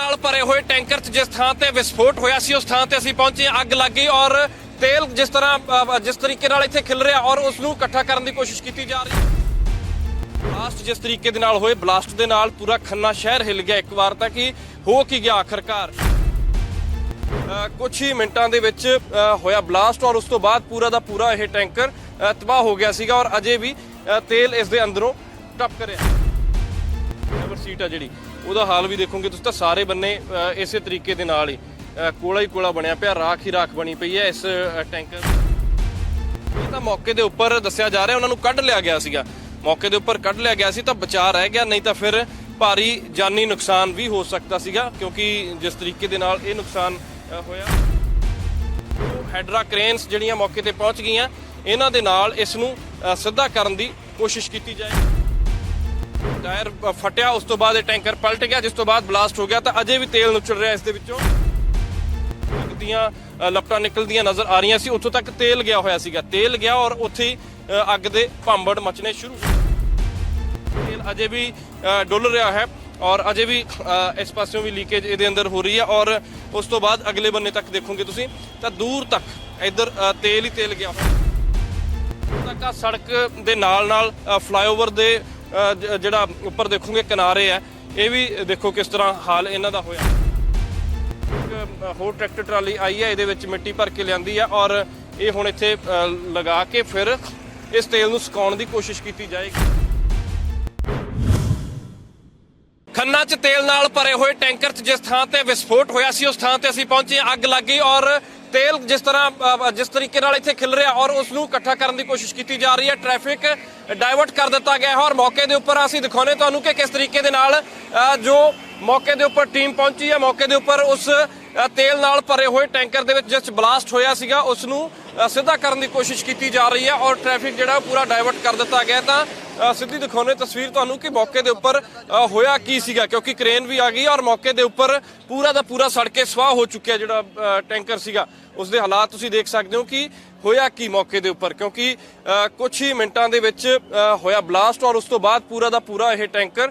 ਨਾਲ ਭਰੇ ਹੋਏ ਟੈਂਕਰ 'ਚ ਜਿਸ ਥਾਂ ਤੇ ਵਿਸਫੋਟ ਹੋਇਆ ਸੀ, ਉਸ ਥਾਂ ਤੇ ਅਸੀਂ ਪਹੁੰਚੇ ਅੱਗ ਲੱਗ ਗਈ ਔਰ ਤੇਲ ਜਿਸ ਤਰ੍ਹਾਂ ਜਿਸ ਤਰੀਕੇ ਨਾਲ ਇੱਥੇ ਖਿਲ ਰਿਹਾ ਔਰ ਉਸ ਨੂੰ ਇਕੱਠਾ ਕਰਨ ਦੀ ਕੋਸ਼ਿਸ਼ ਕੀਤੀ ਜਾ ਰਹੀ ਹੈ। ਬਲਾਸਟ ਜਿਸ ਤਰੀਕੇ ਦੇ ਨਾਲ ਹੋਏ ਬਲਾਸਟ ਦੇ ਨਾਲ ਪੂਰਾ ਖੰਨਾ ਸ਼ਹਿਰ ਹਿੱਲ ਗਿਆ। ਇੱਕ ਵਾਰ ਤਾਂ ਕਿ ਹੋ ਕੀ ਗਿਆ ਆਖਰਕਾਰ। ਕੁਝ ਹੀ ਮਿੰਟਾਂ ਦੇ ਵਿੱਚ ਹੋਇਆ ਬਲਾਸਟ ਔਰ ਉਸ ਤੋਂ ਬਾਅਦ ਪੂਰਾ ਦਾ ਪੂਰਾ ਇਹ ਟੈਂਕਰ ਤਬਾਹ ਹੋ ਗਿਆ ਸੀਗਾ ਔਰ ਅਜੇ ਵੀ ਤੇਲ ਇਸ ਦੇ ਅੰਦਰੋਂ ਟਪਕ ਰਿਹਾ। ਡਰਾਈਵਰ ਸੀਟ ਆ ਜਿਹੜੀ। ਉਹਦਾ ਹਾਲ ਵੀ ਦੇਖੋਗੇ ਤੁਸੀਂ ਤਾਂ ਸਾਰੇ ਬੰਨੇ ਅ, ਇਸੇ ਤਰੀਕੇ ਦੇ ਨਾਲ ਹੀ ਅ, ਕੋਲਾ ਹੀ ਕੋਲਾ ਬਣਿਆ ਪਿਆ ਰਾਖ ਹੀ ਰਾਖ ਬਣੀ ਪਈ ਹੈ ਇਸ ਅ, ਟੈਂਕਰ ਇਹ ਤਾਂ ਮੌਕੇ ਦੇ ਉੱਪਰ ਦੱਸਿਆ ਜਾ ਰਿਹਾ ਉਹਨਾਂ ਨੂੰ ਕੱਢ ਲਿਆ ਗਿਆ ਸੀਗਾ। ਮੌਕੇ ਦੇ ਉੱਪਰ ਕੱਢ ਲਿਆ ਗਿਆ ਸੀ ਤਾਂ ਬਚਾਅ ਰਹਿ ਗਿਆ ਨਹੀਂ ਤਾਂ ਫਿਰ ਭਾਰੀ ਜਾਨੀ ਨੁਕਸਾਨ ਵੀ ਹੋ ਸਕਦਾ ਸੀਗਾ ਕਿਉਂਕਿ ਜਿਸ ਤਰੀਕੇ ਦੇ ਨਾਲ ਇਹ ਨੁਕਸਾਨ ਅ, ਹੋਇਆ। ਹੈਡਰਾ ਕ੍ਰੇਨਸ ਜਿਹੜੀਆਂ ਮੌਕੇ ਤੇ ਪਹੁੰਚ ਗਈਆਂ ਇਹਨਾਂ ਦੇ ਨਾਲ ਇਸ ਨੂੰ ਅ, ਸਿੱਧਾ ਕਰਨ ਦੀ ਕੋਸ਼ਿਸ਼ ਕੀਤੀ ਜਾਏ। ਟਾਇਰ ਫਟਿਆ ਉਸ ਤੋਂ ਬਾਅਦ ਇਹ ਟੈਂਕਰ ਪਲਟ ਗਿਆ ਜਿਸ ਤੋਂ ਬਾਅਦ ਬਲਾਸਟ ਹੋ ਗਿਆ ਤਾਂ ਅਜੇ ਵੀ ਤੇਲ ਨੁਚੜ ਰਿਹਾ ਇਸ ਦੇ ਵਿੱਚੋਂ। ਦੀਆਂ ਲਪਟਾਂ ਨਿਕਲਦੀਆਂ ਨਜ਼ਰ ਆ ਰਹੀਆਂ ਸੀ ਉੱਥੋਂ ਤੱਕ ਤੇਲ ਗਿਆ ਹੋਇਆ ਸੀਗਾ। ਤੇਲ ਗਿਆ ਔਰ ਉੱਥੇ ਅੱਗ ਦੇ ਭਾਂਬੜ ਮਚਣੇ ਸ਼ੁਰੂ ਤੇਲ ਅਜੇ ਵੀ ਡੁੱਲ ਰਿਹਾ ਹੈ ਔਰ ਅਜੇ ਵੀ ਅ, ਇਸ ਪਾਸਿਓਂ ਵੀ ਲੀਕੇਜ ਇਹਦੇ ਅੰਦਰ ਹੋ ਰਹੀ ਹੈ ਔਰ ਉਸ ਤੋਂ ਬਾਅਦ ਅਗਲੇ ਬੰਨੇ ਤੱਕ ਦੇਖੋਗੇ ਤੁਸੀਂ ਤਾਂ ਦੂਰ ਤੱਕ ਇੱਧਰ ਤੇਲ ਹੀ ਤੇਲ ਗਿਆ ਤੱਕ ਸੜਕ ਦੇ ਨਾਲ ਨਾਲ ਫਲਾਈਓਵਰ ਦੇ ਜਿਹੜਾ ਉੱਪਰ ਦੇਖੋਗੇ ਕਿਨਾਰੇ ਹੈ, ਇਹ ਵੀ ਦੇਖੋ ਕਿਸ ਤਰ੍ਹਾਂ ਹਾਲ ਇਹਨਾਂ ਦਾ ਹੋਇਆ। ਹੋਰ ਟਰੈਕਟਰ ਟਰਾਲੀ ਆਈ ਹੈ, ਇਹਦੇ ਵਿੱਚ ਮਿੱਟੀ ਭਰ ਕੇ ਲਿਆਂਦੀ ਹੈ ਔਰ ਇਹ ਹੁਣ ਇੱਥੇ ਲਗਾ ਕੇ ਫਿਰ ਇਸ ਤੇਲ ਨੂੰ ਸੁਕਾਉਣ ਦੀ ਕੋਸ਼ਿਸ਼ ਕੀਤੀ ਜਾਏਗੀ। ਖੰਨਾ 'ਚ ਤੇਲ ਨਾਲ ਭਰੇ ਹੋਏ ਟੈਂਕਰ 'ਚ ਜਿਸ ਥਾਂ ਤੇ ਵਿਸਫੋਟ ਹੋਇਆ ਸੀ, ਉਸ ਥਾਂ ਤੇ ਅਸੀਂ ਪਹੁੰਚੇ ਅੱਗ ਲੱਗ ਗਈ ਔਰ ਤੇਲ ਜਿਸ ਤਰ੍ਹਾਂ ਜਿਸ ਤਰੀਕੇ ਨਾਲ ਇੱਥੇ ਖਿਲ ਰਿਹਾ ਔਰ ਉਸ ਨੂੰ ਇਕੱਠਾ ਕਰਨ ਦੀ ਕੋਸ਼ਿਸ਼ ਕੀਤੀ ਜਾ ਰਹੀ ਹੈ ਟ੍ਰੈਫਿਕ ਡਾਇਵਰਟ ਕਰ ਦਿੱਤਾ ਗਿਆ ਹੈ ਔਰ ਮੌਕੇ ਦੇ ਉੱਪਰ ਅਸੀਂ ਦਿਖਾਉਨੇ ਤੁਹਾਨੂੰ ਕਿ ਕਿਸ ਤਰੀਕੇ ਦੇ ਨਾਲ ਜੋ ਮੌਕੇ ਦੇ ਉੱਪਰ ਟੀਮ ਪਹੁੰਚੀ ਹੈ, ਮੌਕੇ ਦੇ ਉੱਪਰ ਉਸ ਤੇਲ ਨਾਲ ਭਰੇ ਹੋਏ ਟੈਂਕਰ ਦੇ ਵਿੱਚ ਜਿਸ ਬਲਾਸਟ ਹੋਇਆ ਸੀਗਾ ਉਸ ਨੂੰ ਸਿੱਧਾ ਕਰਨ ਦੀ ਕੋਸ਼ਿਸ਼ ਕੀਤੀ ਜਾ ਰਹੀ ਹੈ ਔਰ ਟ੍ਰੈਫਿਕ ਜਿਹੜਾ ਉਹ ਪੂਰਾ ਡਾਇਵਰਟ ਕਰ ਦਿੱਤਾ ਗਿਆ ਤਾਂ ਸਿੱਧੀ ਦਿਖਾਉਨੇ ਤਸਵੀਰ ਤੁਹਾਨੂੰ ਕਿ ਮੌਕੇ ਦੇ ਉੱਪਰ ਹੋਇਆ ਕੀ ਸੀਗਾ, ਕਿਉਂਕਿ ਕ੍ਰੇਨ ਵੀ ਆ ਗਈ ਔਰ ਮੌਕੇ ਦੇ ਉੱਪਰ ਪੂਰਾ ਦਾ ਪੂਰਾ ਸੜ ਕੇ ਸਵਾਹ ਹੋ ਚੁੱਕਿਆ ਜਿਹੜਾ ਟੈਂਕਰ ਸੀਗਾ। ਉਸ ਦੇ ਹਾਲਾਤ ਤੁਸੀਂ ਦੇਖ ਸਕਦੇ ਹੋ ਕਿ ਹੋਇਆ ਕੀ ਮੌਕੇ ਦੇ ਉੱਪਰ, ਕਿਉਂਕਿ ਕੁਝ ਹੀ ਮਿੰਟਾਂ ਦੇ ਵਿੱਚ ਹੋਇਆ ਬਲਾਸਟ ਔਰ ਉਸ ਤੋਂ ਬਾਅਦ ਪੂਰਾ ਦਾ ਪੂਰਾ ਇਹ ਟੈਂਕਰ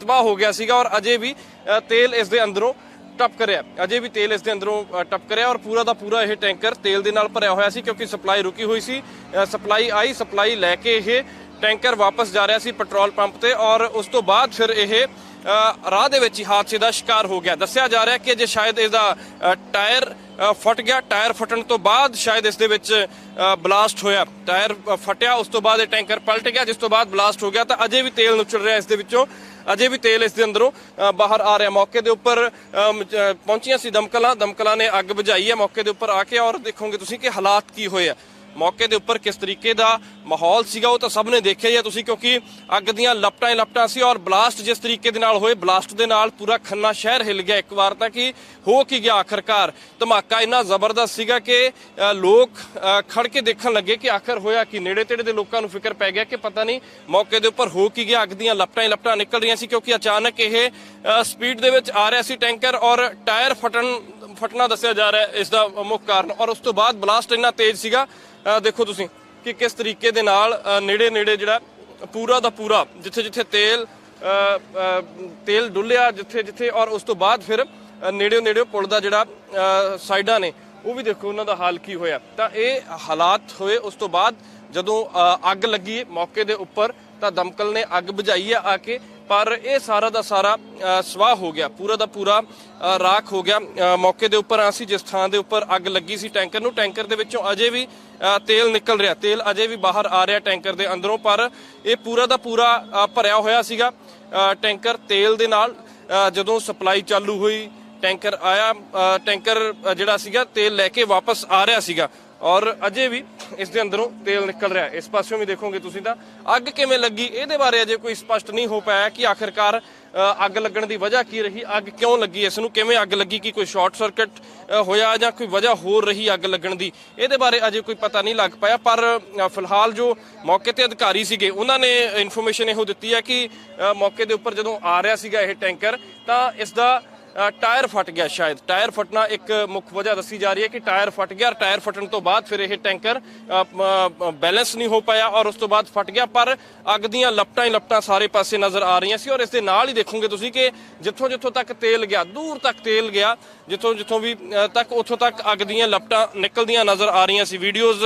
ਤਬਾਹ ਹੋ ਗਿਆ ਸੀਗਾ ਔਰ ਅਜੇ ਵੀ ਤੇਲ ਇਸ ਦੇ ਅੰਦਰੋਂ ਟਪਕ ਰਿਹਾ ਅਜੇ ਵੀ ਤੇਲ ਇਸ ਦੇ ਅੰਦਰੋਂ ਟਪਕ ਰਿਹਾ ਔਰ ਪੂਰਾ ਦਾ ਪੂਰਾ ਇਹ ਟੈਂਕਰ ਤੇਲ ਦੇ ਨਾਲ ਭਰਿਆ ਹੋਇਆ ਸੀ ਕਿਉਂਕਿ ਸਪਲਾਈ ਰੁਕੀ ਹੋਈ ਸੀ ਸਪਲਾਈ ਆਈ, ਸਪਲਾਈ ਲੈ ਕੇ ਇਹ ਟੈਂਕਰ ਵਾਪਸ ਜਾ ਰਿਹਾ ਸੀ ਪੈਟਰੋਲ ਪੰਪ ਤੇ ਔਰ ਉਸ ਤੋਂ ਬਾਅਦ ਫਿਰ ਇਹ ਰਾਹ ਦੇ ਵਿੱਚ ਹੀ ਹਾਦਸੇ ਦਾ ਸ਼ਿਕਾਰ ਹੋ ਗਿਆ। ਦੱਸਿਆ ਜਾ ਰਿਹਾ ਕਿ ਜੇ ਸ਼ਾਇਦ ਇਹਦਾ ਟਾਇਰ ਫਟ ਗਿਆ, ਟਾਇਰ ਫਟਣ ਤੋਂ ਬਾਅਦ ਸ਼ਾਇਦ ਇਸ ਦੇ ਵਿੱਚ ਬਲਾਸਟ ਹੋਇਆ। ਟਾਇਰ ਫਟਿਆ, ਉਸ ਤੋਂ ਬਾਅਦ ਇਹ ਟੈਂਕਰ ਪਲਟ ਗਿਆ, ਜਿਸ ਤੋਂ ਬਾਅਦ ਬਲਾਸਟ ਹੋ ਗਿਆ। ਤਾਂ ਅਜੇ ਵੀ ਤੇਲ ਨੁਚੜ ਰਿਹਾ ਇਸ ਦੇ ਵਿੱਚੋਂ। ਅਜੇ ਵੀ ਤੇਲ ਇਸ ਦੇ ਅੰਦਰੋਂ ਬਾਹਰ ਆ ਰਿਹਾ। ਮੌਕੇ ਦੇ ਉੱਪਰ ਪਹੁੰਚੀਆਂ ਸੀ ਦਮਕਲਾਂ। ਦਮਕਲਾਂ ਨੇ ਅੱਗ ਬੁਝਾਈ ਹੈ। ਮੌਕੇ ਦੇ ਉੱਪਰ ਆ ਕੇ ਔਰ ਦੇਖੋਗੇ ਤੁਸੀਂ ਕਿ ਹਾਲਾਤ ਕੀ ਹੋਏ ਆ। ਮੌਕੇ ਦੇ ਉੱਪਰ ਕਿਸ ਤਰੀਕੇ ਦਾ ਮਾਹੌਲ ਸੀਗਾ ਉਹ ਤਾਂ ਸਭ ਨੇ ਦੇਖਿਆ ਹੀ ਹੈ ਤੁਸੀਂ, ਕਿਉਂਕਿ ਅੱਗ ਦੀਆਂ ਲਪਟਾਂ ਹੀ ਲਪਟਾਂ ਸੀ ਔਰ ਬਲਾਸਟ ਜਿਸ ਤਰੀਕੇ ਦੇ ਨਾਲ ਹੋਏ, ਬਲਾਸਟ ਦੇ ਨਾਲ ਪੂਰਾ ਖੰਨਾ ਸ਼ਹਿਰ ਹਿੱਲ ਗਿਆ। ਇੱਕ ਵਾਰ ਤਾਂ ਕਿ ਹੋ ਕੀ ਗਿਆ ਆਖਰਕਾਰ? ਧਮਾਕਾ ਇੰਨਾ ਜ਼ਬਰਦਸਤ ਸੀਗਾ ਕਿ ਲੋਕ ਖੜ ਕੇ ਦੇਖਣ ਲੱਗੇ ਕਿ ਆਖਰ ਹੋਇਆ ਕਿ? ਨੇੜੇ ਤੇੜੇ ਦੇ ਲੋਕਾਂ ਨੂੰ ਫਿਕਰ ਪੈ ਗਿਆ ਕਿ ਪਤਾ ਨਹੀਂ ਮੌਕੇ ਦੇ ਉੱਪਰ ਹੋ ਕੀ ਗਿਆ। ਅੱਗ ਦੀਆਂ ਲਪਟਾਂ ਹੀ ਲਪਟਾਂ ਨਿਕਲ ਰਹੀਆਂ ਸੀ ਕਿਉਂਕਿ ਅਚਾਨਕ ਇਹ ਸਪੀਡ ਦੇ ਵਿੱਚ ਆ ਰਿਹਾ ਸੀ ਟੈਂਕਰ ਔਰ ਟਾਇਰ ਫਟਣ, ਫਟਣਾ ਦੱਸਿਆ ਜਾ ਰਿਹਾ ਹੈ ਇਸ ਦਾ ਮੁੱਖ ਕਾਰਨ ਔਰ ਉਸ ਤੋਂ ਬਾਅਦ ਬਲਾਸਟ ਇੰਨਾ ਤੇਜ਼ ਸੀਗਾ ਦੇਖੋ ਤੁਸੀਂ ਕਿ ਕਿਸ ਤਰੀਕੇ ਦੇ ਨਾਲ ਨੇੜੇ ਨੇੜੇ ਜਿਹੜਾ ਪੂਰਾ ਦਾ ਪੂਰਾ ਜਿੱਥੇ ਜਿੱਥੇ ਤੇਲ ਤੇਲ ਡੁੱਲਿਆ ਜਿੱਥੇ ਜਿੱਥੇ ਔਰ ਉਸ ਤੋਂ ਬਾਅਦ ਫਿਰ ਨੇੜੇ ਨੇੜੇ ਪੁਲ ਦਾ ਜਿਹੜਾ ਸਾਈਡਾਂ ਨੇ, ਉਹ ਵੀ ਦੇਖੋ ਉਹਨਾਂ ਦਾ ਹਾਲ ਕੀ ਹੋਇਆ। ਤਾਂ ਇਹ ਹਾਲਾਤ ਹੋਏ, ਉਸ ਤੋਂ ਬਾਅਦ ਜਦੋਂ ਅੱਗ ਲੱਗੀ ਮੌਕੇ ਦੇ ਉੱਪਰ, ਤਾਂ ਦਮਕਲ ਨੇ ਅੱਗ ਬੁਝਾਈ ਆ ਆ ਕੇ ਪਰ ਇਹ ਸਾਰਾ ਦਾ ਸਾਰਾ ਸਵਾਹ ਹੋ ਗਿਆ, ਪੂਰਾ ਦਾ ਪੂਰਾ ਰਾਖ ਹੋ ਗਿਆ। ਮੌਕੇ ਦੇ ਉੱਪਰ ਅਸੀਂ ਜਿਸ ਥਾਂ ਦੇ ਉੱਪਰ ਅੱਗ ਲੱਗੀ ਸੀ ਟੈਂਕਰ ਨੂੰ, ਟੈਂਕਰ ਦੇ ਵਿੱਚੋਂ ਅਜੇ ਵੀ ਤੇਲ ਨਿਕਲ ਰਿਹਾ। ਤੇਲ ਅਜੇ ਵੀ ਬਾਹਰ ਆ ਰਿਹਾ ਟੈਂਕਰ ਦੇ ਅੰਦਰੋਂ, ਪਰ ਇਹ ਪੂਰਾ ਦਾ ਪੂਰਾ ਭਰਿਆ ਹੋਇਆ ਸੀਗਾ। ਟੈਂਕਰ ਤੇਲ ਦੇ ਨਾਲ ਜਦੋਂ ਸਪਲਾਈ ਚਾਲੂ ਹੋਈ, ਟੈਂਕਰ ਆਇਆ ਟੈਂਕਰ ਜਿਹੜਾ ਸੀਗਾ, ਤੇਲ ਲੈ ਕੇ ਵਾਪਸ ਆ ਰਿਹਾ ਸੀਗਾ। ਔਰ ਅਜੇ ਵੀ ਇਸ ਦੇ ਅੰਦਰੋਂ ਤੇਲ ਨਿਕਲ ਰਿਹਾ ਇਸ ਪਾਸਿਓਂ ਵੀ ਦੇਖੋਗੇ ਤੁਸੀਂ ਤਾਂ ਅੱਗ ਕਿਵੇਂ ਲੱਗੀ, ਇਹਦੇ ਬਾਰੇ ਅਜੇ ਕੋਈ ਸਪਸ਼ਟ ਨਹੀਂ ਹੋ ਪਾਇਆ ਕਿ ਆਖਿਰਕਾਰ ਅੱਗ ਲੱਗਣ ਦੀ ਵਜ੍ਹਾ ਕੀ ਰਹੀ, ਅੱਗ ਕਿਉਂ ਲੱਗੀ, ਇਸ ਨੂੰ ਕਿਵੇਂ ਅੱਗ ਲੱਗੀ, ਕਿ ਕੋਈ ਸ਼ਾਰਟ ਸਰਕਟ ਹੋਇਆ ਜਾਂ ਕੋਈ ਵਜ੍ਹਾ ਹੋਰ ਰਹੀ ਅੱਗ ਲੱਗਣ ਦੀ, ਇਹਦੇ ਬਾਰੇ ਅਜੇ ਕੋਈ ਪਤਾ ਨਹੀਂ ਲੱਗ ਪਾਇਆ। ਪਰ ਫਿਲਹਾਲ ਜੋ ਮੌਕੇ ਤੇ ਅਧਿਕਾਰੀ ਸੀਗੇ, ਉਹਨਾਂ ਨੇ ਇਨਫੋਰਮੇਸ਼ਨ ਇਹੋ ਦਿੱਤੀ ਹੈ ਕਿ ਮੌਕੇ ਦੇ ਉੱਪਰ ਜਦੋਂ ਆ ਰਿਹਾ ਸੀਗਾ ਇਹ ਟੈਂਕਰ, ਤਾਂ ਇਸ ਦਾ ਟਾਇਰ ਫਟ ਗਿਆ ਸ਼ਾਇਦ। ਟਾਇਰ ਫਟਣਾ ਇੱਕ ਮੁੱਖ ਵਜ੍ਹਾ ਦੱਸੀ ਜਾ ਰਹੀ ਹੈ ਕਿ ਟਾਇਰ ਫਟ ਗਿਆ ਔਰ ਟਾਇਰ ਫਟਣ ਤੋਂ ਬਾਅਦ ਫਿਰ ਇਹ ਟੈਂਕਰ ਬੈਲੈਂਸ ਨਹੀਂ ਹੋ ਪਾਇਆ ਔਰ ਉਸ ਤੋਂ ਬਾਅਦ ਫਟ ਗਿਆ, ਪਰ ਅੱਗ ਦੀਆਂ ਲਪਟਾਂ ਹੀ ਲਪਟਾਂ ਸਾਰੇ ਪਾਸੇ ਨਜ਼ਰ ਆ ਰਹੀਆਂ ਸੀ ਔਰ ਇਸ ਦੇ ਨਾਲ ਹੀ ਦੇਖੋਗੇ ਤੁਸੀਂ ਕਿ ਜਿੱਥੋਂ ਜਿੱਥੋਂ ਤੱਕ ਤੇਲ ਗਿਆ, ਦੂਰ ਤੱਕ ਤੇਲ ਗਿਆ, ਜਿੱਥੋਂ ਜਿੱਥੋਂ ਵੀ ਤੱਕ ਉੱਥੋਂ ਤੱਕ ਅੱਗ ਦੀਆਂ ਲਪਟਾਂ ਨਿਕਲਦੀਆਂ ਨਜ਼ਰ ਆ ਰਹੀਆਂ ਸੀ। ਵੀਡੀਓਜ਼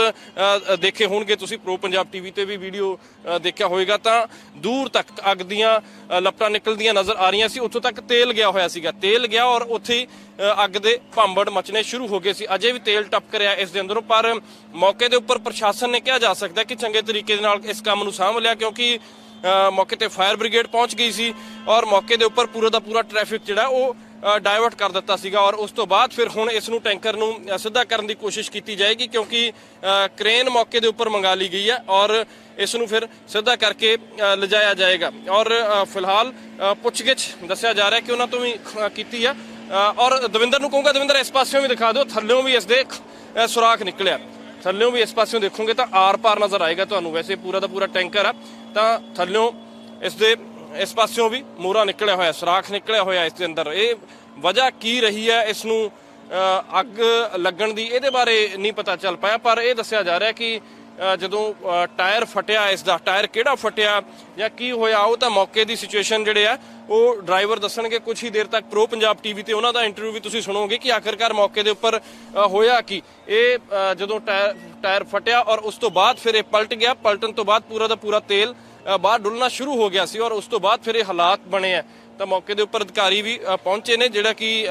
ਦੇਖੇ ਹੋਣਗੇ ਤੁਸੀਂ, ਪ੍ਰੋ ਪੰਜਾਬ ਟੀਵੀ ਤੇ ਵੀ ਵੀਡੀਓ ਦੇਖਿਆ ਹੋਵੇਗਾ ਤਾਂ ਦੂਰ ਤੱਕ ਅੱਗ ਦੀਆਂ ਲਪਟਾਂ ਨਿਕਲਦੀਆਂ ਨਜ਼ਰ ਆ ਰਹੀਆਂ ਸੀ, ਉੱਥੋਂ ਤੱਕ ਤੇਲ ਗਿਆ ਹੋਇਆ ਸੀਗਾ। ਤੇਲ ਗਿਆ ਔਰ ਉੱਥੇ ਅੱਗ ਦੇ ਭਾਂਬੜ ਮਚਣੇ ਸ਼ੁਰੂ ਹੋ ਗਏ ਸੀ। ਅਜੇ ਵੀ ਤੇਲ ਟਪਕ ਰਿਹਾ ਇਸ ਦੇ ਅੰਦਰੋਂ ਪਰ ਮੌਕੇ ਦੇ ਉੱਪਰ ਪ੍ਰਸ਼ਾਸਨ ਨੇ ਕਿਹਾ ਜਾ ਸਕਦਾ ਕਿ ਚੰਗੇ ਤਰੀਕੇ ਦੇ ਨਾਲ ਇਸ ਕੰਮ ਨੂੰ ਸਾਂਭ ਲਿਆ ਕਿਉਂਕਿ ਅ, ਮੌਕੇ ਤੇ ਫਾਇਰ ਬ੍ਰਿਗੇਡ ਪਹੁੰਚ ਗਈ ਸੀ ਔਰ ਮੌਕੇ ਦੇ ਉੱਪਰ ਪੂਰਾ ਦਾ ਪੂਰਾ ਟ੍ਰੈਫਿਕ ਜਿਹੜਾ ਉਹ ਡਾਇਵਰਟ ਕਰ ਦਿੱਤਾ ਸੀਗਾ ਔਰ ਉਸ ਤੋਂ ਬਾਅਦ ਫਿਰ ਹੁਣ ਇਸ ਨੂੰ ਟੈਂਕਰ ਨੂੰ ਸਿੱਧਾ ਕਰਨ ਦੀ ਕੋਸ਼ਿਸ਼ ਕੀਤੀ ਜਾਏਗੀ ਕਿਉਂਕਿ ਅ, ਕ੍ਰੇਨ ਮੌਕੇ ਦੇ ਉੱਪਰ ਮੰਗਾ ਲਈ ਗਈ ਹੈ ਔਰ ਇਸ ਨੂੰ ਫਿਰ ਸਿੱਧਾ ਕਰਕੇ ਲਿਜਾਇਆ ਜਾਏਗਾ। ਔਰ ਫਿਲਹਾਲ ਪੁੱਛਗਿੱਛ ਦੱਸਿਆ ਜਾ ਰਿਹਾ ਕਿ ਉਹਨਾਂ ਤੋਂ ਵੀ ਕੀਤੀ ਆ ਔਰ ਦਵਿੰਦਰ ਨੂੰ ਕਹੂੰਗਾ ਦਵਿੰਦਰ ਇਸ ਪਾਸਿਓਂ ਵੀ ਦਿਖਾ ਦਿਓ ਥੱਲਿਓਂ ਵੀ ਇਸ ਦੇ ਅ, ਸੁਰਾਖ ਨਿਕਲਿਆ। ਥੱਲਿਓਂ ਵੀ ਇਸ ਪਾਸਿਓਂ ਦੇਖੋਗੇ ਤਾਂ ਆਰ ਪਾਰ ਨਜ਼ਰ ਆਏਗਾ ਤੁਹਾਨੂੰ। ਵੈਸੇ ਪੂਰਾ ਦਾ ਪੂਰਾ ਟੈਂਕਰ ਆ ਤਾਂ ਥੱਲਿਓਂ ਇਸ ਦੇ ਇਸ ਪਾਸਿਓਂ ਵੀ ਮੋਰਾ ਨਿਕਲਿਆ ਹੋਇਆ, ਸਰਾਖ ਨਿਕਲਿਆ ਹੋਇਆ ਇਸ ਦੇ ਅੰਦਰ। ਇਹ ਵਜ੍ਹਾ ਕੀ ਰਹੀ ਹੈ ਇਸ ਨੂੰ ਅੱਗ ਲੱਗਣ ਦੀ? ਇਹਦੇ ਬਾਰੇ ਨਹੀਂ ਪਤਾ ਚੱਲ ਪਾਇਆ, ਪਰ ਇਹ ਦੱਸਿਆ ਜਾ ਰਿਹਾ ਕਿ ਜਦੋਂ ਟਾਇਰ ਫਟਿਆ ਇਸ ਦਾ, ਟਾਇਰ ਕਿਹੜਾ ਫਟਿਆ ਜਾਂ ਕੀ ਹੋਇਆ, ਉਹ ਤਾਂ ਮੌਕੇ ਦੀ ਸਿਚੁਏਸ਼ਨ ਜਿਹੜੇ ਆ, ਉਹ ਡਰਾਈਵਰ ਦੱਸਣਗੇ ਕੁਝ ਹੀ ਦੇਰ ਤੱਕ। ਪ੍ਰੋ ਪੰਜਾਬ ਟੀਵੀ ਤੇ ਉਹਨਾਂ ਦਾ ਇੰਟਰਵਿਊ ਵੀ ਤੁਸੀਂ ਸੁਣੋਗੇ ਕਿ ਆਖਰਕਾਰ ਮੌਕੇ ਦੇ ਉੱਪਰ ਹੋਇਆ ਕੀ। ਇਹ ਜਦੋਂ ਟਾਇਰ ਟਾਇਰ ਫਟਿਆ ਔਰ ਉਸ ਤੋਂ ਬਾਅਦ ਫਿਰ ਇਹ ਪਲਟ ਗਿਆ, ਪਲਟਣ ਤੋਂ ਬਾਅਦ ਪੂਰਾ ਦਾ ਪੂਰਾ ਤੇਲ ਬਾਹਰ ਡੁੱਲਣਾ ਸ਼ੁਰੂ ਹੋ ਗਿਆ ਸੀ ਔਰ ਉਸ ਤੋਂ ਬਾਅਦ ਫਿਰ ਇਹ ਹਾਲਾਤ ਬਣੇ ਆ। ਤਾਂ ਮੌਕੇ ਦੇ ਉੱਪਰ ਅਧਿਕਾਰੀ ਵੀ ਪਹੁੰਚੇ ਨੇ ਜਿਹੜਾ ਕਿ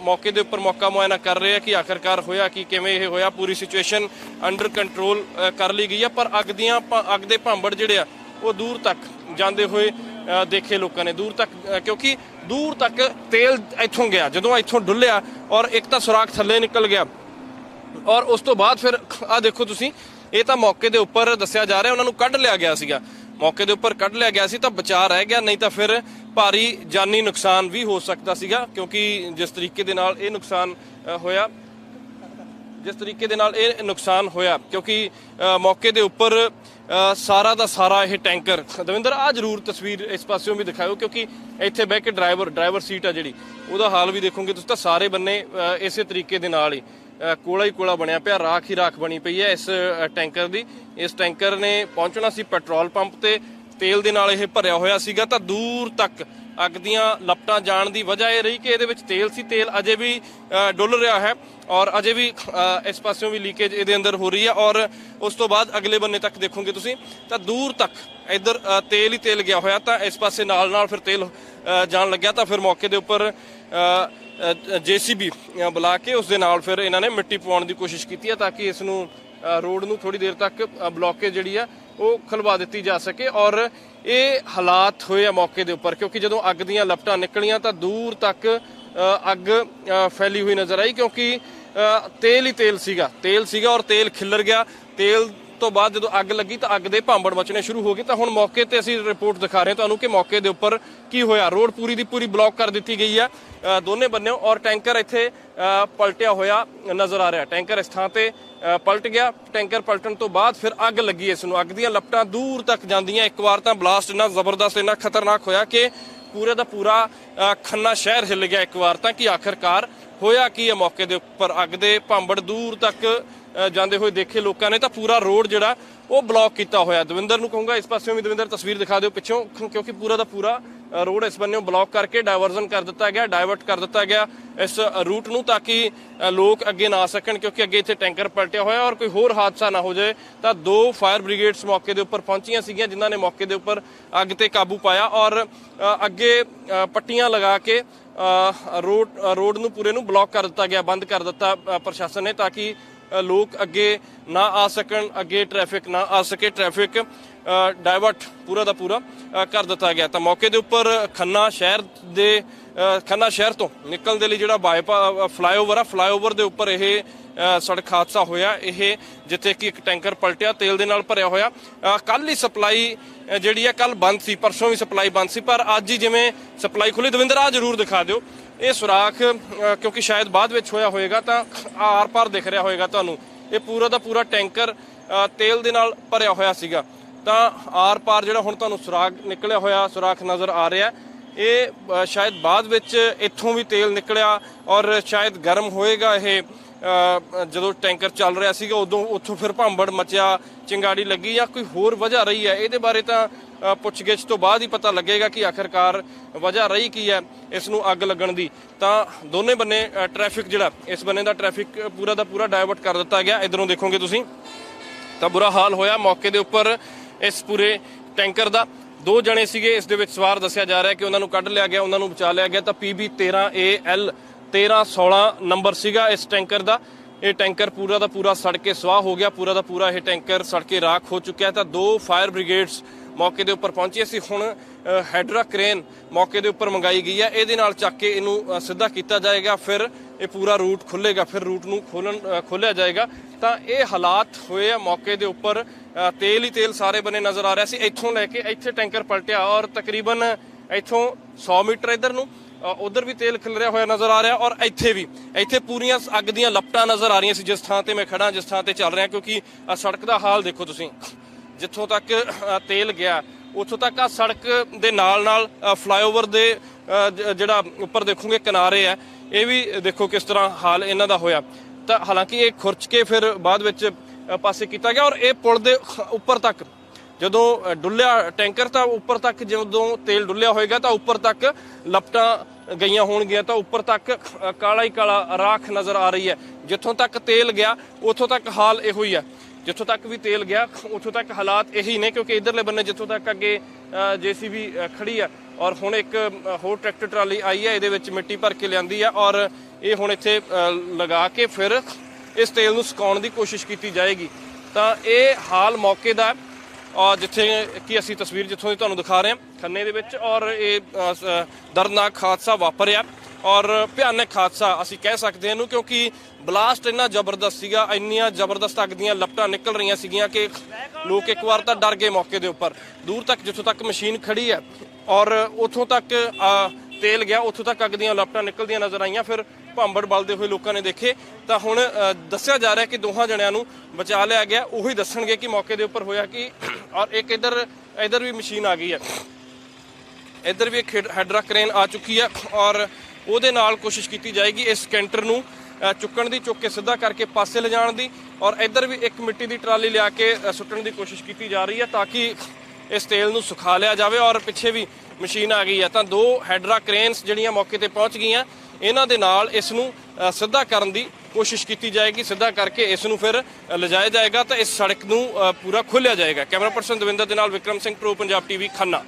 ਮੌਕੇ ਦੇ ਉੱਪਰ ਮੌਕਾ ਮੁਆਇਨਾ ਕਰ ਰਹੇ ਆ ਕਿ ਆਖਰਕਾਰ ਹੋਇਆ ਕਿ, ਕਿਵੇਂ ਇਹ ਹੋਇਆ, ਪੂਰੀ ਸਿਚੁਏਸ਼ਨ ਅੰਡਰ ਕੰਟਰੋਲ ਕਰ ਲਈ ਗਈ ਆ, ਪਰ ਅੱਗ ਦੀਆਂ ਭ- ਅੱਗ ਦੇ ਭਾਂਬੜ ਜਿਹੜੇ ਆ, ਉਹ ਦੂਰ ਤੱਕ ਜਾਂਦੇ ਹੋਏ ਦੇਖੇ ਲੋਕਾਂ ਨੇ। ਦੂਰ ਤੱਕ ਕਿਉਂਕਿ ਦੂਰ ਤੱਕ ਤੇਲ ਇੱਥੋਂ ਗਿਆ, ਜਦੋਂ ਇੱਥੋਂ ਡੁੱਲਿਆ ਔਰ ਇੱਕ ਤਾਂ ਸੁਰਾਖ ਥੱਲੇ ਨਿਕਲ ਗਿਆ ਔਰ ਉਸ ਤੋਂ ਬਾਅਦ ਫਿਰ ਆ ਦੇਖੋ ਤੁਸੀਂ ਇਹ ਤਾਂ ਮੌਕੇ ਦੇ ਉੱਪਰ ਦੱਸਿਆ ਜਾ ਰਿਹਾ ਉਹਨਾਂ ਨੂੰ ਕੱਢ ਲਿਆ ਗਿਆ ਸੀਗਾ। ਮੌਕੇ ਦੇ ਉੱਪਰ ਕੱਢ ਲਿਆ ਗਿਆ ਸੀ ਤਾਂ ਬਚਾ ਰਹਿ ਗਿਆ ਨਹੀਂ ਤਾਂ ਫਿਰ ਭਾਰੀ ਜਾਨੀ ਨੁਕਸਾਨ ਵੀ ਹੋ ਸਕਦਾ ਸੀਗਾ ਕਿਉਂਕਿ ਜਿਸ ਤਰੀਕੇ ਦੇ ਨਾਲ ਇਹ ਨੁਕਸਾਨ ਹੋਇਆ ਜਿਸ ਤਰੀਕੇ ਦੇ ਨਾਲ ਇਹ ਨੁਕਸਾਨ ਹੋਇਆ ਕਿਉਂਕਿ ਅ, ਮੌਕੇ ਦੇ ਉੱਪਰ ਅ, ਸਾਰਾ ਦਾ ਸਾਰਾ ਇਹ ਟੈਂਕਰ ਦਵਿੰਦਰ ਆ ਜਰੂਰ ਤਸਵੀਰ ਇਸ ਪਾਸਿਓਂ ਵੀ ਦਿਖਾਓ ਕਿਉਂਕਿ ਇੱਥੇ ਬਹਿ ਕੇ ਡਰਾਈਵਰ ਡਰਾਈਵਰ ਸੀਟ ਆ ਜਿਹੜੀ ਉਹਦਾ ਹਾਲ ਵੀ ਦੇਖੋਗੇ ਤੁਸੀਂ ਤਾਂ ਸਾਰੇ ਬੰਨੇ ਅ, ਇਸੇ ਤਰੀਕੇ ਦੇ ਨਾਲ ਹੀ। ਕੋਲਾ ਹੀ ਕੋਲਾ ਬਣਿਆ ਪਿਆ, ਰਾਖ ਹੀ ਰਾਖ ਬਣੀ ਪਈ ਹੈ ਇਸ ਟੈਂਕਰ ਦੀ। ਇਸ ਟੈਂਕਰ ਨੇ ਪਹੁੰਚਣਾ ਸੀ ਪੈਟਰੋਲ ਪੰਪ ਤੇ। ਤੇਲ ਦੇ ਨਾਲ ਇਹ ਭਰਿਆ ਹੋਇਆ ਸੀਗਾ ਤਾਂ ਦੂਰ ਤੱਕ ਅੱਗ ਦੀਆਂ ਲਪਟਾਂ ਜਾਣ ਦੀ ਵਜ੍ਹਾ ਇਹ ਰਹੀ ਕਿ ਇਹਦੇ ਵਿੱਚ ਤੇਲ ਸੀ। ਤੇਲ ਅਜੇ ਵੀ ਡੁੱਲ ਰਿਹਾ ਹੈ ਔਰ ਅਜੇ ਵੀ ਇਸ ਪਾਸਿਓਂ ਵੀ ਲੀਕੇਜ ਇਹਦੇ ਅੰਦਰ ਹੋ ਰਹੀ ਹੈ ਔਰ ਉਸ ਤੋਂ ਬਾਅਦ ਅਗਲੇ ਬੰਨੇ ਤੱਕ ਦੇਖੋਗੇ ਤੁਸੀਂ ਤਾਂ ਦੂਰ ਤੱਕ ਇੱਧਰ ਤੇਲ ਹੀ ਤੇਲ ਗਿਆ ਹੋਇਆ ਤਾਂ ਇਸ ਪਾਸੇ ਨਾਲ ਨਾਲ ਫਿਰ ਤੇਲ ਜਾਣ ਲੱਗਿਆ ਤਾਂ ਫਿਰ ਮੌਕੇ ਦੇ ਉੱਪਰ ਜੀਸੀਬੀ ਬੁਲਾ ਕੇ ਉਸ ਦੇ ਨਾਲ ਫਿਰ ਇਹਨਾਂ ਨੇ ਮਿੱਟੀ ਪਵਾਉਣ ਦੀ ਕੋਸ਼ਿਸ਼ ਕੀਤੀ ਹੈ ਤਾਂ ਕਿ ਇਸ ਨੂੰ ਰੋਡ ਨੂੰ ਥੋੜੀ ਦੇਰ ਤੱਕ ਬਲੌਕੇਜ ਜਿਹੜੀ ਆ, ਉਹ ਖਲਵਾ ਦਿੱਤੀ ਜਾ ਸਕੇ ਔਰ ਇਹ ਹਾਲਾਤ ਹੋਏ ਆ ਮੌਕੇ ਦੇ ਉੱਪਰ ਕਿਉਂਕਿ ਜਦੋਂ ਅੱਗ ਦੀਆਂ ਲਪਟਾਂ ਨਿਕਲੀਆਂ ਤਾਂ ਦੂਰ ਤੱਕ ਅੱਗ ਫੈਲੀ ਹੋਈ ਨਜ਼ਰ ਆਈ ਕਿਉਂਕਿ ਤੇਲ ਹੀ ਤੇਲ ਸੀਗਾ ਤੇਲ ਸੀਗਾ ਔਰ ਤੇਲ ਖਿੱਲਰ ਗਿਆ, ਤੇਲ ਤੋਂ ਬਾਅਦ ਜਦੋਂ ਅੱਗ ਲੱਗੀ ਤਾਂ ਅੱਗ ਦੇ ਭਾਂਬੜ ਮਚਣੇ ਸ਼ੁਰੂ ਹੋ ਗਏ। ਤਾਂ ਹੁਣ ਮੌਕੇ ਤੇ ਅਸੀਂ ਰਿਪੋਰਟ ਦਿਖਾ ਰਹੇ ਹਾਂ ਤੁਹਾਨੂੰ ਕਿ ਮੌਕੇ ਦੇ ਉੱਪਰ ਕੀ ਹੋਇਆ। ਰੋਡ ਪੂਰੀ ਦੀ ਪੂਰੀ ਬਲੌਕ ਕਰ ਦਿੱਤੀ ਗਈ ਹੈ। ਦੋਨੇ ਬੰਨਿਓ ਔਰ ਟੈਂਕਰ ਇੱਥੇ ਪਲਟਿਆ ਹੋਇਆ ਨਜ਼ਰ ਆ ਰਿਹਾ। ਟੈਂਕਰ ਇਸ ਥਾਂ ਤੇ ਪਲਟ ਗਿਆ। ਟੈਂਕਰ ਪਲਟਣ ਤੋਂ ਬਾਅਦ ਫਿਰ ਅੱਗ ਲੱਗੀ ਇਸ ਨੂੰ। ਅੱਗ ਦੀਆਂ ਲਪਟਾਂ ਦੂਰ ਤੱਕ ਜਾਂਦੀਆਂ। ਇੱਕ ਵਾਰ ਤਾਂ ਬਲਾਸਟ ਇੰਨਾ ਜ਼ਬਰਦਸਤ ਇੰਨਾ ਖਤਰਨਾਕ ਹੋਇਆ ਕਿ ਪੂਰੇ ਦਾ ਪੂਰਾ ਅ, ਖੰਨਾ ਸ਼ਹਿਰ ਹਿੱਲ ਗਿਆ ਇੱਕ ਵਾਰ ਤਾਂ ਕਿ ਆਖਰਕਾਰ ਹੋਇਆ ਕੀ ਹੈ ਮੌਕੇ ਦੇ ਉੱਪਰ। ਅੱਗ ਦੇ ਭਾਂਬੜ ਦੂਰ ਤੱਕ ਜਾਂਦੇ ਹੋਏ ਦੇਖੇ ਲੋਕਾਂ ਨੇ ਤਾਂ ਪੂਰਾ ਰੋਡ ਜਿਹੜਾ, ਉਹ ਬਲੌਕ ਕੀਤਾ ਹੋਇਆ। ਦਵਿੰਦਰ ਨੂੰ ਕਹੂੰਗਾ, ਇਸ ਪਾਸਿਓਂ ਵੀ ਦਵਿੰਦਰ, ਤਸਵੀਰ ਦਿਖਾ ਦਿਓ ਪਿੱਛੋਂ ਕਿਉਂਕਿ ਪੂਰਾ ਦਾ ਪੂਰਾ ਰੋਡ ਇਸ ਬੰਨੇੋਂ ਬਲੌਕ ਕਰਕੇ ਡਾਇਵਰਜ਼ਨ ਕਰ ਦਿੱਤਾ ਗਿਆ, ਡਾਇਵਰਟ ਕਰ ਦਿੱਤਾ ਗਿਆ ਇਸ ਰੂਟ ਨੂੰ ਤਾਂ ਕਿ ਲੋਕ ਅੱਗੇ ਨਾ ਆ ਸਕਣ, ਕਿਉਂਕਿ ਅੱਗੇ ਇੱਥੇ ਟੈਂਕਰ ਪਲਟਿਆ ਹੋਇਆ ਔਰ ਕੋਈ ਹੋਰ ਹਾਦਸਾ ਨਾ ਹੋ ਜਾਏ। ਤਾਂ ਦੋ ਫਾਇਰ ਬ੍ਰਿਗੇਡਸ ਮੌਕੇ ਦੇ ਉੱਪਰ ਪਹੁੰਚੀਆਂ ਸੀਗੀਆਂ, ਜਿਨ੍ਹਾਂ ਨੇ ਮੌਕੇ ਦੇ ਉੱਪਰ ਅੱਗ ਤੇ ਕਾਬੂ ਪਾਇਆ ਔਰ ਅੱਗੇ ਪੱਟੀਆਂ ਲਗਾ ਕੇ ਰੋਡ ਰੋਡ ਨੂੰ ਪੂਰੇ ਨੂੰ ਬਲੌਕ ਕਰ ਦਿੱਤਾ ਗਿਆ, ਬੰਦ ਕਰ ਦਿੱਤਾ ਪ੍ਰਸ਼ਾਸਨ ਨੇ ਤਾਂ ਕਿ ਲੋਕ ਅੱਗੇ ਨਾ ਆ ਸਕਣ, ਅੱਗੇ ਟ੍ਰੈਫਿਕ ਨਾ ਆ ਸਕੇ। ਟ੍ਰੈਫਿਕ ਡਾਇਵਰਟ ਪੂਰਾ ਦਾ ਪੂਰਾ ਕਰ ਦਿੱਤਾ ਗਿਆ। ਤਾਂ ਮੌਕੇ ਦੇ ਉੱਪਰ ਖੰਨਾ ਸ਼ਹਿਰ ਦੇ ਖੰਨਾ ਸ਼ਹਿਰ ਤੋਂ ਨਿਕਲਣ ਦੇ ਲਈ ਜਿਹੜਾ ਬਾਈਪਾ ਫਲਾਈਓਵਰ ਆ ਫਲਾਈਓਵਰ ਦੇ ਉੱਪਰ ਇਹ ਸੜਕ ਹਾਦਸਾ ਹੋਇਆ। ਇਹ ਜਿੱਥੇ ਕਿ ਇੱਕ ਟੈਂਕਰ ਪਲਟਿਆ, ਤੇਲ ਦੇ ਨਾਲ ਭਰਿਆ ਹੋਇਆ। ਕੱਲ ਹੀ ਸਪਲਾਈ ਜਿਹੜੀ ਆ ਕੱਲ ਬੰਦ ਸੀ, ਪਰਸੋਂ ਵੀ ਸਪਲਾਈ ਬੰਦ ਸੀ। ਪਰ ਅੱਜ ਹੀ ਜਿਵੇਂ ਸਪਲਾਈ ਖੁੱਲੀ ਦਵਿੰਦਰ ਆ ਜਰੂਰ ਦਿਖਾ ਦਿਓ। ਇਹ ਸੁਰਾਖ ਕਿਉਂਕਿ ਸ਼ਾਇਦ ਬਾਅਦ ਵਿੱਚ ਹੋਇਆ ਹੋਏਗਾ ਤਾਂ ਆਰ ਪਾਰ ਦਿਖ ਰਿਹਾ ਹੋਏਗਾ ਤੁਹਾਨੂੰ। ਇਹ ਪੂਰਾ ਦਾ ਪੂਰਾ ਟੈਂਕਰ ਤੇਲ ਦੇ ਨਾਲ ਭਰਿਆ ਹੋਇਆ ਸੀਗਾ। ਤਾਂ ਆਰ ਪਾਰ ਜਿਹੜਾ ਹੁਣ ਤੁਹਾਨੂੰ ਸੁਰਾਖ ਨਿਕਲਿਆ ਹੋਇਆ, ਸੁਰਾਖ ਨਜ਼ਰ ਆ ਰਿਹਾ। ਇਹ ਸ਼ਾਇਦ ਬਾਅਦ ਵਿੱਚ ਇੱਥੋਂ ਵੀ ਤੇਲ ਨਿਕਲਿਆ ਔਰ ਸ਼ਾਇਦ ਗਰਮ ਹੋਏਗਾ ਇਹ। ਜਦੋਂ ਟੈਂਕਰ ਚੱਲ ਰਿਹਾ ਸੀਗਾ ਉਦੋਂ ਉੱਥੋਂ ਫਿਰ ਭਾਂਬੜ ਮਚਿਆ ਚਿੰਗਾੜੀ ਲੱਗੀ ਜਾਂ ਕੋਈ ਹੋਰ ਵਜ੍ਹਾ ਰਹੀ ਹੈ? ਇਹਦੇ ਬਾਰੇ ਤਾਂ ਪੁੱਛਗਿੱਛ ਤੋਂ ਬਾਅਦ ਹੀ ਪਤਾ ਲੱਗੇਗਾ ਕਿ ਆਖਰਕਾਰ ਵਜ੍ਹਾ ਰਹੀ ਕੀ ਹੈ ਇਸ ਨੂੰ ਅੱਗ ਲੱਗਣ ਦੀ। ਤਾਂ ਦੋਨੇ ਬੰਨੇ ਅ, ਟ੍ਰੈਫਿਕ ਜਿਹੜਾ ਇਸ ਬੰਨੇ ਦਾ ਟ੍ਰੈਫਿਕ ਪੂਰਾ ਦਾ ਪੂਰਾ ਡਾਇਵਰਟ ਕਰ ਦਿੱਤਾ ਗਿਆ। ਇਧਰੋਂ ਦੇਖੋਗੇ ਤੁਸੀਂ ਤਾਂ ਬੁਰਾ ਹਾਲ ਹੋਇਆ। ਮੌਕੇ ਦੇ ਉੱਪਰ ਇਸ ਪੂਰੇ ਟੈਂਕਰ ਦਾ। ਦੋ ਜਣੇ ਸੀਗੇ ਇਸ ਦੇ ਵਿੱਚ ਸਵਾਰ ਦੱਸਿਆ ਜਾ ਰਿਹਾ ਕਿ ਉਹਨਾਂ ਨੂੰ ਕੱਢ ਲਿਆ ਗਿਆ ਉਹਨਾਂ ਨੂੰ ਬਚਾ ਲਿਆ ਗਿਆ। ਤਾਂ PB 13AL 1316 ਨੰਬਰ ਸੀਗਾ ਇਸ ਟੈਂਕਰ ਦਾ। ਇਹ ਟੈਂਕਰ ਪੂਰਾ ਦਾ ਪੂਰਾ ਸੜ ਕੇ ਸਵਾਹ ਹੋ ਗਿਆ ਪੂਰਾ ਦਾ ਪੂਰਾ ਇਹ ਟੈਂਕਰ ਸੜ ਕੇ ਰਾਖ ਹੋ ਚੁੱਕਿਆ ਤਾਂ ਦੋ ਫਾਇਰ ਬ੍ਰਿਗੇਡਸ ਮੌਕੇ ਦੇ ਉੱਪਰ ਪਹੁੰਚੀ। ਸੀ ਹੁਣ ਹੈਡਰਾ ਕ੍ਰੇਨ ਮੌਕੇ ਦੇ ਉੱਪਰ ਮੰਗਾਈ ਗਈ ਹੈ। ਇਹਦੇ ਨਾਲ ਚੱਕ ਕੇ ਇਹਨੂੰ ਸਿੱਧਾ ਕੀਤਾ ਜਾਏਗਾ ਫਿਰ ਇਹ ਪੂਰਾ ਰੂਟ ਖੁੱਲੇਗਾ ਫਿਰ ਰੂਟ ਨੂੰ ਖੋਲਣ ਅ, ਖੋਲਿਆ ਜਾਏਗਾ। ਤਾਂ ਇਹ ਹਾਲਾਤ ਹੋਏ ਆ ਮੌਕੇ ਦੇ ਉੱਪਰ ਤੇਲ ਹੀ ਤੇਲ ਸਾਰੇ ਬੰਨੇ ਨਜ਼ਰ ਆ ਰਿਹਾ ਸੀ। ਇੱਥੋਂ ਲੈ ਕੇ ਇੱਥੇ ਟੈਂਕਰ ਪਲਟਿਆ ਔਰ ਤਕਰੀਬਨ ਇੱਥੋਂ 100 ਮੀਟਰ ਇਧਰ ਨੂੰ ਉਧਰ ਵੀ ਤੇਲ ਖਿਲਰਿਆ ਹੋਇਆ ਨਜ਼ਰ ਆ ਰਿਹਾ ਔਰ ਇੱਥੇ ਵੀ, ਇੱਥੇ ਪੂਰੀਆਂ ਅੱਗ ਦੀਆਂ ਲਪਟਾਂ ਨਜ਼ਰ ਆ ਰਹੀਆਂ ਸੀ ਜਿਸ ਥਾਂ ਤੇ ਮੈਂ ਖੜਾ ਜਿਸ ਥਾਂ ਤੇ ਚੱਲ ਰਿਹਾ ਕਿਉਂਕਿ ਸੜਕ ਦਾ ਹਾਲ ਦੇਖੋ ਤੁਸੀਂ। ਜਿੱਥੋਂ ਤੱਕ ਤੇਲ ਗਿਆ, ਉੱਥੋਂ ਤੱਕ ਆ ਸੜਕ ਦੇ ਨਾਲ ਨਾਲ ਫਲਾਈਓਵਰ ਦੇ ਜਿਹੜਾ ਉੱਪਰ ਦੇਖੋਗੇ ਕਿਨਾਰੇ ਆ ਇਹ ਵੀ ਦੇਖੋ ਕਿਸ ਤਰ੍ਹਾਂ ਹਾਲ ਇਹਨਾਂ ਦਾ ਹੋਇਆ। ਤਾਂ ਹਾਲਾਂਕਿ ਇਹ ਖੁਰਚ ਕੇ ਫਿਰ ਬਾਅਦ ਵਿੱਚ ਪਾਸੇ ਕੀਤਾ ਗਿਆ ਔਰ ਇਹ ਪੁਲ ਦੇ ਉੱਪਰ ਤੱਕ ਜਦੋਂ ਡੁੱਲਿਆ ਟੈਂਕਰ ਤਾਂ ਉੱਪਰ ਤੱਕ ਜਦੋਂ ਤੇਲ ਡੁੱਲਿਆ ਹੋਏਗਾ ਤਾਂ ਉੱਪਰ ਤੱਕ ਲਪਟਾਂ ਗਈਆਂ ਹੋਣਗੀਆਂ ਤਾਂ ਉੱਪਰ ਤੱਕ ਕਾਲਾ ਹੀ ਕਾਲਾ ਰਾਖ ਨਜ਼ਰ ਆ ਰਹੀ ਹੈ। ਜਿੱਥੋਂ ਤੱਕ ਤੇਲ ਗਿਆ, ਉੱਥੋਂ ਤੱਕ ਹਾਲ ਇਹੋ ਹੀ ਹੈ। ਜਿੱਥੋਂ ਤੱਕ ਵੀ ਤੇਲ ਗਿਆ ਉੱਥੋਂ ਤੱਕ ਹਾਲਾਤ ਇਹੀ ਨੇ ਕਿਉਂਕਿ ਇਧਰਲੇ ਬੰਨੇ ਜਿੱਥੋਂ ਤੱਕ ਅੱਗੇ ਜੀਸੀਬੀ ਖੜੀ ਆ ਔਰ ਹੁਣ ਇੱਕ ਹੋਰ ਟਰੈਕਟਰ ਟਰਾਲੀ ਆਈ ਹੈ, ਇਹਦੇ ਵਿੱਚ ਮਿੱਟੀ ਭਰ ਕੇ ਲਿਆਂਦੀ ਆ ਔਰ ਇਹ ਹੁਣ ਇੱਥੇ ਲਗਾ ਕੇ ਫਿਰ ਇਸ ਤੇਲ ਨੂੰ ਸੁਕਾਉਣ ਦੀ ਕੋਸ਼ਿਸ਼ ਕੀਤੀ ਜਾਏਗੀ। ਤਾਂ ਇਹ ਹਾਲ ਮੌਕੇ ਦਾ ਔਰ ਜਿੱਥੇ ਕਿ ਅਸੀਂ ਤਸਵੀਰ ਜਿੱਥੋਂ ਦੀ ਤੁਹਾਨੂੰ ਦਿਖਾ ਰਹੇ ਹਾਂ, ਖੰਨੇ ਦੇ ਵਿੱਚ ਔਰ ਇਹ ਦਰਦਨਾਕ ਹਾਦਸਾ ਵਾਪਰਿਆ ਔਰ ਭਿਆਨਕ ਹਾਦਸਾ ਅਸੀਂ ਕਹਿ ਸਕਦੇ ਹਾਂ ਇਹਨੂੰ ਕਿਉਂਕਿ ਬਲਾਸਟ ਇੰਨਾ ਜ਼ਬਰਦਸਤ ਸੀਗਾ, ਇੰਨੀਆਂ ਜ਼ਬਰਦਸਤ ਅੱਗ ਦੀਆਂ ਲਪਟਾਂ ਨਿਕਲ ਰਹੀਆਂ ਸੀਗੀਆਂ ਕਿ ਲੋਕ ਇੱਕ ਵਾਰ ਤਾਂ ਡਰ ਗਏ ਮੌਕੇ ਦੇ ਉੱਪਰ। ਦੂਰ ਤੱਕ ਜਿੱਥੋਂ ਤੱਕ ਮਸ਼ੀਨ ਖੜੀ ਹੈ ਔਰ ਉੱਥੋਂ ਤੱਕ ਤੇਲ ਗਿਆ, ਉੱਥੋਂ ਤੱਕ ਅੱਗ ਦੀਆਂ ਲਪਟਾਂ ਨਿਕਲਦੀਆਂ ਨਜ਼ਰ ਆਈਆਂ, ਫਿਰ ਭਾਂਬੜ ਬਲਦੇ ਹੋਏ ਲੋਕਾਂ ਨੇ ਦੇਖੇ, ਤਾਂ ਹੁਣ ਦੱਸਿਆ ਜਾ ਰਿਹਾ ਕਿ ਦੋਹਾਂ ਜਣਿਆਂ ਨੂੰ ਬਚਾ ਲਿਆ ਗਿਆ। ਉਹੀ ਦੱਸਣਗੇ ਕਿ ਮੌਕੇ ਦੇ ਉੱਪਰ ਹੋਇਆ ਕਿ, ਔਰ ਇੱਕ ਇਧਰ ਇਧਰ ਵੀ ਮਸ਼ੀਨ ਆ ਗਈ ਹੈ। ਇੱਧਰ ਵੀ ਇੱਕ ਹੈਡਰਾ ਕ੍ਰੇਨ ਆ ਚੁੱਕੀ ਹੈ, ਔਰ ਉਹਦੇ ਨਾਲ ਕੋਸ਼ਿਸ਼ ਕੀਤੀ ਜਾਏਗੀ ਇਸ ਕੈਂਟਰ ਨੂੰ ਚੁੱਕਣ ਦੀ, ਚੁੱਕ ਕੇ ਸਿੱਧਾ ਕਰਕੇ ਪਾਸੇ ਲਿਜਾਣ ਦੀ, ਔਰ ਇੱਧਰ ਵੀ ਇੱਕ ਮਿੱਟੀ ਦੀ ਟਰਾਲੀ ਲਿਆ ਕੇ ਸੁੱਟਣ ਦੀ ਕੋਸ਼ਿਸ਼ ਕੀਤੀ ਜਾ ਰਹੀ ਹੈ ਤਾਂ ਕਿ ਇਸ ਤੇਲ ਨੂੰ ਸੁਖਾ ਲਿਆ ਜਾਵੇ, ਔਰ ਪਿੱਛੇ ਵੀ ਮਸ਼ੀਨ ਆ ਗਈ ਹੈ। ਤਾਂ ਦੋ ਹੈਡਰਾ ਕ੍ਰੇਨਸ ਜਿਹੜੀਆਂ ਮੌਕੇ ਤੇ ਪਹੁੰਚ ਗਈਆਂ ਇਹਨਾਂ ਦੇ ਨਾਲ ਇਸ ਨੂੰ ਸਿੱਧਾ ਕਰਨ ਦੀ ਕੋਸ਼ਿਸ਼ ਕੀਤੀ ਜਾਏਗੀ, ਸਿੱਧਾ ਕਰਕੇ ਇਸ ਨੂੰ ਫਿਰ ਲਿਜਾਇਆ ਜਾਏਗਾ ਤਾਂ ਇਸ ਸੜਕ ਨੂੰ ਪੂਰਾ ਖੋਲਿਆ ਜਾਏਗਾ। ਕੈਮਰਾ ਪਰਸਨ ਦਵਿੰਦਰ ਦੇ ਨਾਲ ਵਿਕਰਮ ਸਿੰਘ, ਪ੍ਰੋ ਪੰਜਾਬ ਟੀਵੀ, ਖੰਨਾ।